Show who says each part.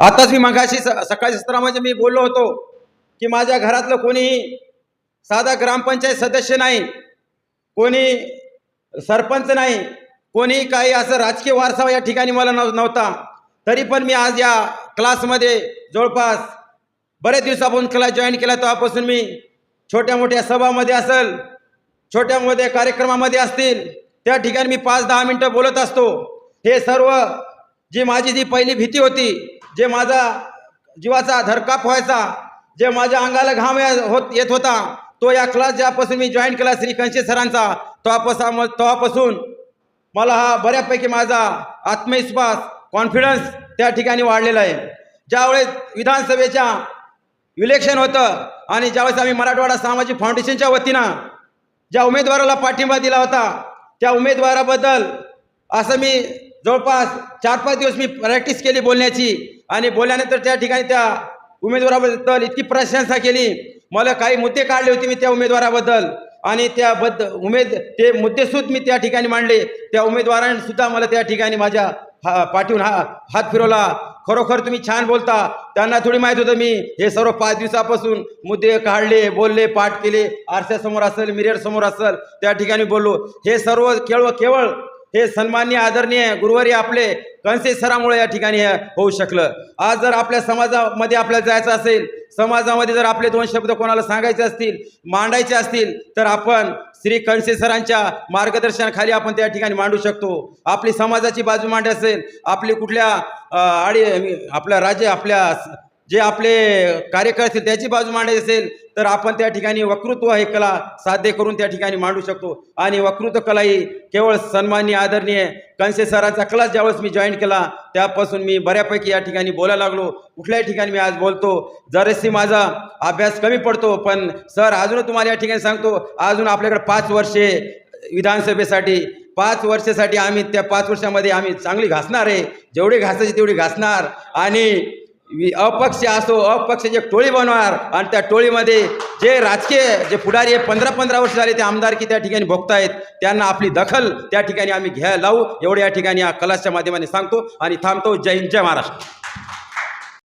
Speaker 1: आताच मी मगाशी स सकाळी सत्रामध्ये मी बोललो होतो की माझ्या घरातलं कोणीही साधा ग्रामपंचायत सदस्य नाही कोणी सरपंच नाही कोणी काही असं राजकीय वारसा या ठिकाणी मला नव्हता. तरी पण मी आज या क्लासमध्ये जवळपास बरेच दिवसापासून क्लास जॉईन केला तेव्हापासून मी छोट्या मोठ्या सभामध्ये असेल छोट्या मोठ्या कार्यक्रमामध्ये असतील त्या ठिकाणी मी पाच दहा मिनटं बोलत असतो. हे सर्व जी माझी जी पहिली भीती होती जे माझा जीवाचा धरकाप व्हायचा जे माझ्या अंगाला घाम या- होत येत होता तो या क्लास ज्यापासून मी जॉईन केला श्री कंशे सरांचा तोपासा तेव्हापासून मला हा बऱ्यापैकी माझा आत्मविश्वास कॉन्फिडन्स त्या ठिकाणी वाढलेला आहे. ज्यावेळेस विधानसभेच्या इलेक्शन होतं आणि ज्यावेळेस आम्ही मराठवाडा सामाजिक फाउंडेशनच्या वतीनं ज्या उमेदवाराला पाठिंबा दिला होता त्या उमेदवाराबद्दल असं मी जवळपास चार पाच दिवस मी प्रॅक्टिस केली बोलण्याची. आणि बोलल्यानंतर त्या ठिकाणी त्या उमेदवाराबद्दल इतकी प्रशंसा केली. मला काही मुद्दे काढले होते मी त्या उमेदवाराबद्दल. आणि त्याबद्द उमेद ते मुद्देसुद्धा मी त्या ठिकाणी मांडले. त्या उमेदवारांनी सुद्धा मला त्या ठिकाणी माझ्या हा पाठवून हा हात फिरवला. खरोखर तुम्ही छान बोलता. त्यांना थोडी माहीत होतं मी. हे सर्व पाच दिवसापासून मुद्दे काढले बोलले पाठ केले. आरशासमोर असेल मिरर समोर असेल त्या ठिकाणी बोललो. हे सर्व केवळ केवळ हे सन्मान्य आदरणीय गुरुवारी आपले कंसे सरामुळे या ठिकाणी हे होऊ शकलं. आज जर आपल्या समाजामध्ये आपल्याला जायचं असेल समाजामध्ये जर आपले दोन शब्द कोणाला सांगायचे असतील मांडायचे असतील तर आपण श्री कंसे सरांच्या मार्गदर्शनाखाली आपण त्या ठिकाणी मांडू शकतो. आपली समाजाची बाजू मांड असेल आपली कुठल्या आडी आपल्या राज्य आपल्या जे आपले कार्यकर्ते असतील त्याची बाजू मांडायची असेल तर आपण त्या ठिकाणी वक्तृत्व हे कला साध्य करून त्या ठिकाणी मांडू शकतो. आणि वक्तृत्व कला ही केवळ सन्माननीय आदरणीय कंसे सरांचा क्लास ज्यावेळेस मी जॉईन केला त्यापासून मी बऱ्यापैकी या ठिकाणी बोलायला लागलो. कुठल्याही ठिकाणी मी आज बोलतो. जराशी माझा अभ्यास कमी पडतो पण सर अजून तुम्हाला या ठिकाणी सांगतो अजून आपल्याकडे पाच वर्षे विधानसभेसाठी पाच वर्षासाठी आम्ही त्या पाच वर्षामध्ये आम्ही चांगली घासणार आहे. जेवढी घासायची तेवढी घासणार. आणि अपक्ष असो अपक्ष जे टोळी बनवणार आणि त्या टोळीमध्ये जे राजकीय जे पुढारी आहे पंधरा पंधरा वर्ष झाले ते आमदारकी त्या ठिकाणी भोगतायत. त्यांना आपली दखल त्या ठिकाणी आम्ही घ्या लावू. एवढ्या या ठिकाणी या कलाच्या माध्यमाने सांगतो आणि थांबतो. जय हिंद जय महाराष्ट्र.